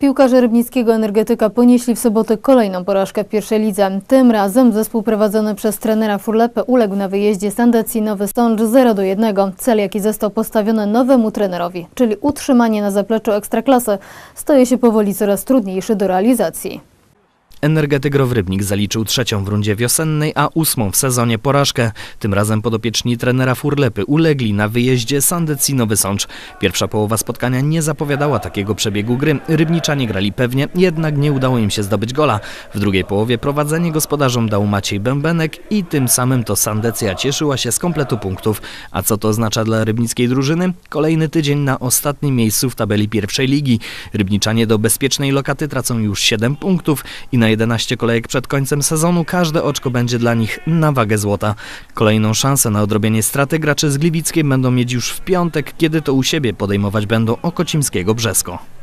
Piłkarze rybnickiego energetyka ponieśli w sobotę kolejną porażkę w pierwszej lidze. Tym razem zespół prowadzony przez trenera Furlepę uległ na wyjeździe Sandecji Nowy Sącz 0 do 1. Cel jaki został postawiony nowemu trenerowi, czyli utrzymanie na zapleczu ekstraklasy, staje się powoli coraz trudniejszy do realizacji. Energetyk Rowrybnik zaliczył trzecią w rundzie wiosennej, a ósmą w sezonie porażkę. Tym razem podopieczni trenera Furlepy ulegli na wyjeździe Sandecji Nowy Sącz. Pierwsza połowa spotkania nie zapowiadała takiego przebiegu gry. Rybniczanie grali pewnie, jednak nie udało im się zdobyć gola. W drugiej połowie prowadzenie gospodarzom dał Maciej Bębenek i tym samym to Sandecja cieszyła się z kompletu punktów. A co to oznacza dla rybnickiej drużyny? Kolejny tydzień na ostatnim miejscu w tabeli pierwszej ligi. Rybniczanie do bezpiecznej lokaty tracą już 7 punktów i na 11 kolejek przed końcem sezonu każde oczko będzie dla nich na wagę złota. Kolejną szansę na odrobienie straty gracze z Gliwickiem będą mieć już w piątek, kiedy to u siebie podejmować będą Okocimskiego Brzesko.